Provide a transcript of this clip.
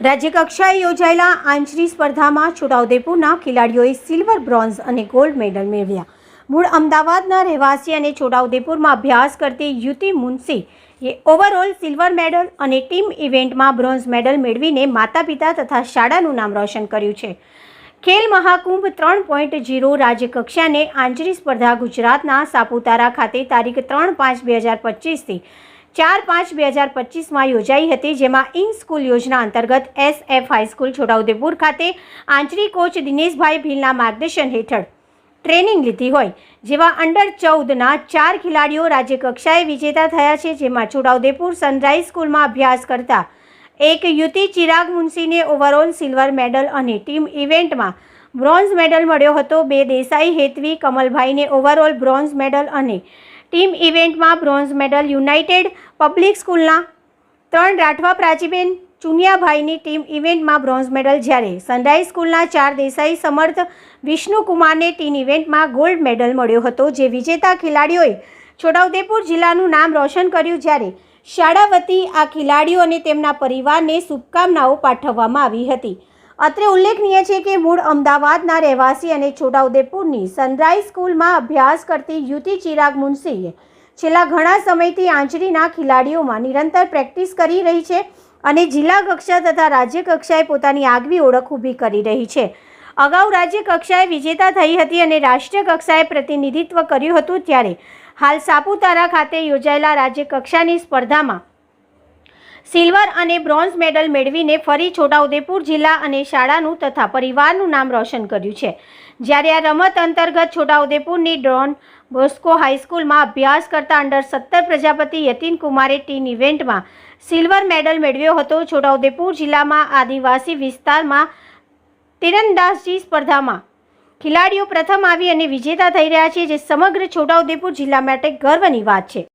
રાજ્યકક્ષાએ યોજાયેલા આંચરી સ્પર્ધામાં છોટાઉદેપુરના ખેલાડીઓએ સિલ્વર, બ્રોન્ઝ અને ગોલ્ડ મેડલ મેળવ્યા. મૂળ અમદાવાદના રહેવાસી અને છોટાઉદેપુરમાં અભ્યાસ કરતી યુતિ મુનસી એ ઓવરઓલ સિલ્વર મેડલ અને ટીમ ઇવેન્ટમાં બ્રોન્ઝ મેડલ મેળવીને માતા પિતા તથા શાળાનું નામ રોશન કર્યું છે. ખેલ મહાકુંભ ત્રણ પોઈન્ટ જીરો રાજ્યકક્ષાને આંજરી સ્પર્ધા ગુજરાતના સાપુતારા ખાતે તારીખ ત્રણ પાંચ બે હજાર પચીસથી ચાર પાંચ બે હજાર પચીસમાં યોજાઈ હતી, જેમાં ઇન સ્કૂલ યોજના અંતર્ગત એસ એફ હાઈસ્કૂલ છોટાઉદેપુર ખાતે આંચરી કોચ દિનેશભાઈ ભીલના માર્ગદર્શન હેઠળ ટ્રેનિંગ લીધી હોય જેવા અંડર ચૌદના ચાર ખેલાડીઓ રાજ્યકક્ષાએ વિજેતા થયા છે, જેમાં છોટાઉદેપુર સનરાઈઝ સ્કૂલમાં અભ્યાસ કરતા એક યુતિ ચિરાગ મુનસીને ઓવરઓલ સિલ્વર મેડલ અને ટીમ ઇવેન્ટમાં બ્રોન્ઝ મેડલ મળ્યો હતો. બે દેસાઈ હેતવી કમલભાઈને ઓવરઓલ બ્રોન્ઝ મેડલ અને ટીમ ઇવેન્ટમાં બ્રોન્ઝ મેડલ યુનાઇટેડ પબ્લિક સ્કૂલના ત્રણ રાઠવા પ્રાચીબેન ચુનિયાભાઈની ટીમ ઇવેન્ટમાં બ્રોન્ઝ મેડલ જ્યારે સનરાઈઝ સ્કૂલના ચાર દેસાઈ સમર્થ વિષ્ણુકુમારને ટીમ ઇવેન્ટમાં ગોલ્ડ મેડલ મળ્યો હતો, જે વિજેતા ખેલાડીઓએ છોટાઉદેપુર જિલ્લાનું નામ રોશન કર્યું જ્યારે શાળા વતી આ ખેલાડીઓ અને તેમના પરિવારને શુભકામનાઓ પાઠવવામાં આવી હતી. અત્રે ઉલ્લેખનીય છે કે મૂળ અમદાવાદના રહેવાસી અને છોટાઉદેપુરની સનરાઈઝ સ્કૂલમાં અભ્યાસ કરતી યુતિ ચિરાગ મુનસીએ છેલ્લા ઘણા સમયથી આંચરીના ખેલાડીઓમાં નિરંતર પ્રેક્ટિસ કરી રહી છે અને જિલ્લા કક્ષા તથા રાજ્ય કક્ષાએ પોતાની આગવી ઓળખ ઊભી કરી રહી છે. અગાઉ રાજ્ય કક્ષાએ વિજેતા થઈ હતી અને રાષ્ટ્રીય કક્ષાએ પ્રતિનિધિત્વ કર્યું હતું ત્યારે હાલ સાપુતારા ખાતે યોજાયેલા રાજ્ય કક્ષાની સ્પર્ધામાં સિલ્વર અને બ્રોન્ઝ મેડલ મેળવીને ફરી છોટાઉદેપુર જિલ્લા અને શાળાનું તથા પરિવારનું નામ રોશન કર્યું છે. જ્યારે આ રમત અંતર્ગત છોટાઉદેપુરની ડ્રોન બોસ્કો હાઈસ્કૂલમાં અભ્યાસ કરતા અંડર સત્તર પ્રજાપતિ યતીન કુમારે ટીમ ઇવેન્ટમાં સિલ્વર મેડલ મેળવ્યો હતો. છોટાઉદેપુર જિલ્લામાં આદિવાસી વિસ્તારમાં તીરંદાજી સ્પર્ધામાં ખેલાડીઓ પ્રથમ આવી અને વિજેતા થઈ રહ્યા છે, જે સમગ્ર છોટાઉદેપુર જિલ્લા માટે ગર્વની વાત છે.